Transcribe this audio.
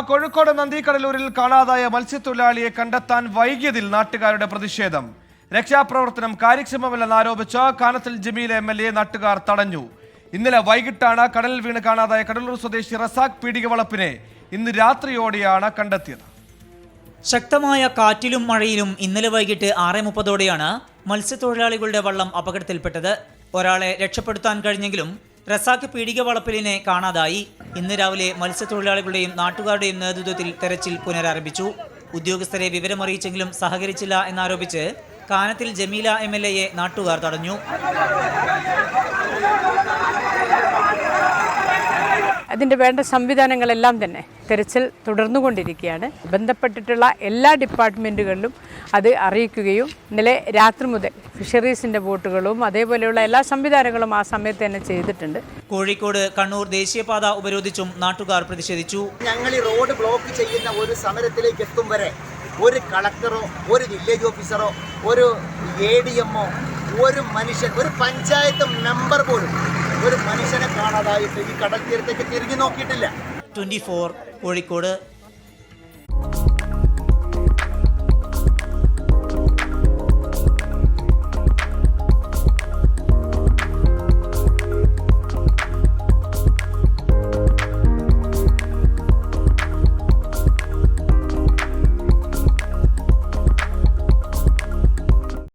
കോഴിക്കോട് നന്ദിക്കടലൂരിൽ കാണാതായ മത്സ്യത്തൊഴിലാളിയെ കണ്ടെത്താൻ വൈകിയതിൽ നാട്ടുകാരുടെ പ്രതിഷേധം. രക്ഷാപ്രവർത്തനം കാര്യക്ഷമമല്ലെന്ന് ആരോപിച്ച Kanathil Jameel M L A നാട്ടുകാർ തടഞ്ഞു. ഇന്നലെ വൈകിട്ടാണ് കടലിൽ വീണ് കാണാതായ കടലൂർ സ്വദേശി റസാഖ് പീടികവളപ്പിനെ ഇന്ന് രാത്രിയോടെയാണ് കണ്ടെത്തിയത്. ശക്തമായ കാറ്റിലും മഴയിലും ഇന്നലെ വൈകിട്ട് ആറ് മുപ്പതോടെയാണ് മത്സ്യത്തൊഴിലാളികളുടെ വള്ളം അപകടത്തിൽപ്പെട്ടത്. ഒരാളെ രക്ഷപ്പെടുത്താൻ കഴിഞ്ഞെങ്കിലും റസാഖ് പീടിക വളപ്പിലിനെ കാണാതായി. ഇന്ന് രാവിലെ മത്സ്യത്തൊഴിലാളികളുടെയും നാട്ടുകാരുടെയും നേതൃത്വത്തിൽ തെരച്ചിൽ പുനരാരംഭിച്ചു. ഉദ്യോഗസ്ഥരെ വിവരമറിയിച്ചെങ്കിലും സഹകരിച്ചില്ല എന്നാരോപിച്ച് കാനത്തിൽ ജമീല എം എൽ എയെ നാട്ടുകാർ തടഞ്ഞു. അതിന്റെ വേണ്ട സംവിധാനങ്ങളെല്ലാം തന്നെ തെരച്ചിൽ തുടർന്നുകൊണ്ടിരിക്കുകയാണ്. ബന്ധപ്പെട്ടിട്ടുള്ള എല്ലാ ഡിപ്പാർട്ട്മെന്റുകളിലും അത് അറിയിക്കുകയും ഇന്നലെ രാത്രി മുതൽ ഫിഷറീസിന്റെ ബോട്ടുകളും അതേപോലെയുള്ള എല്ലാ സംവിധാനങ്ങളും ആ സമയത്ത് തന്നെ ചെയ്തിട്ടുണ്ട്. കോഴിക്കോട് കണ്ണൂർ ദേശീയപാത ഉപരോധിച്ചും നാട്ടുകാർ പ്രതിഷേധിച്ചു. ഞങ്ങൾ ഈ റോഡ് ബ്ലോക്ക് ചെയ്യുന്ന ഒരു സമരത്തിലേക്ക് എത്തും വരെ ഒരു കളക്ടറോ ഒരു വില്ലേജ് ഓഫീസറോ ഒരു എ ഡി എമ്മോ ഒരു മനുഷ്യൻ ഒരു പഞ്ചായത്ത് മെമ്പർ പോലും ഒരു മനുഷ്യനെ കാണാതായിട്ട് ഈ കടൽ തീരത്തേക്ക് തിരിഞ്ഞു നോക്കിയിട്ടില്ല. ട്വന്റി കോഴിക്കോട്.